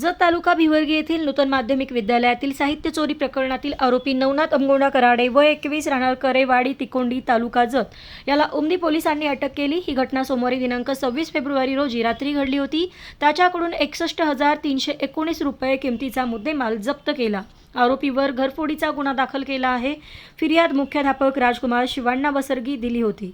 जत तालुका भिवर्गी येथील नूतन माध्यमिक विद्यालयातील साहित्य चोरी प्रकरणातील आरोपी नवनाथ अमगोंडा कराडे व एकवीस राहणार करेवाडी तिकोंडी तालुका जत. याला उमदी पोलिसांनी अटक केली. ही घटना सोमवारी दिनांक सव्वीस फेब्रुवारी रोजी रात्री घडली होती. त्याच्याकडून एकसष्ट हजार तीनशे एकोणीस रुपये किमतीचा मुद्देमाल जप्त केला. आरोपीवर घरफोडीचा गुन्हा दाखल केला आहे. फिर्याद मुख्याध्यापक राजकुमार शिवाण्णा बसर्गी दिली होती.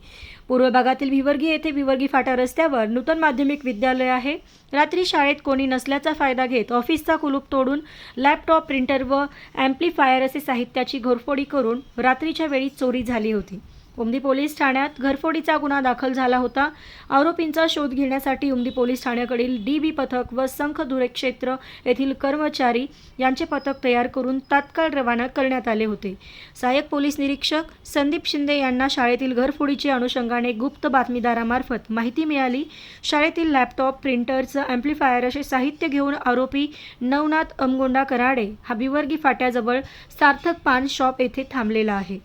पूर्व भागातील भिवर्गी येथे भिवर्गी फाटा रस्त्यावर नूतन माध्यमिक विद्यालय आहे. रात्री शाळेत कोणी नसल्याचा फायदा घेत ऑफिसचा कुलूप तोडून लॅपटॉप प्रिंटर व ॲम्प्लिफायर असे साहित्याची घरफोडी करून रात्रीच्या वेळी चोरी झाली होती. उमदी पोलीस ठाण्यात घरफोडीचा गुन्हा दाखल झाला होता. आरोपींचा शोध घेण्यासाठी उमदी पोलीस ठाण्याकडील डी बी पथक व संख क्षेत्र येथील कर्मचारी यांचे पथक तयार करून तात्काळ रवाना करण्यात आले होते. सहाय्यक पोलीस निरीक्षक संदीप शिंदे यांना शाळेतील घरफोडीच्या अनुषंगाने गुप्त बातमीदारामार्फत माहिती मिळाली. शाळेतील लॅपटॉप प्रिंटरचं अँप्लिफायर असे साहित्य घेऊन आरोपी नवनाथ अमगोंडा कराडे हा बिवर्गी फाट्याजवळ सार्थक पान शॉप येथे थांबलेला आहे.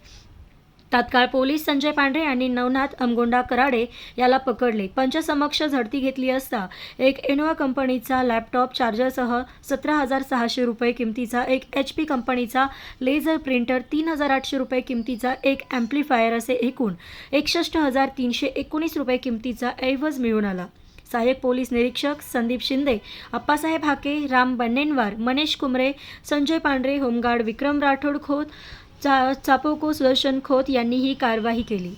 तात्काळ पोलीस संजय पांढरे यांनी नवनाथ अमगोंडा कराडे याला पकडले. पंचसमक्ष झडती घेतली असता एक इनोवा कंपनीचा लॅपटॉप चार्जरसह सतरा हजार सहाशे रुपये किमतीचा एक एच पी कंपनीचा लेझर प्रिंटर तीन हजार आठशे रुपये किमतीचा एक ॲम्प्लिफायर असे एकूण एकसष्ट हजार तीनशे एकोणीस रुपये किमतीचा ऐवज मिळून आला. सहाय्यक पोलीस निरीक्षक संदीप शिंदे अप्पासाहेब हाके राम बन्नेनवार मनेश कुमरे संजय पांढरे होमगार्ड विक्रम राठोड खोत चा चापोको सुदर्शन खोत यांनी ही कारवाई केली.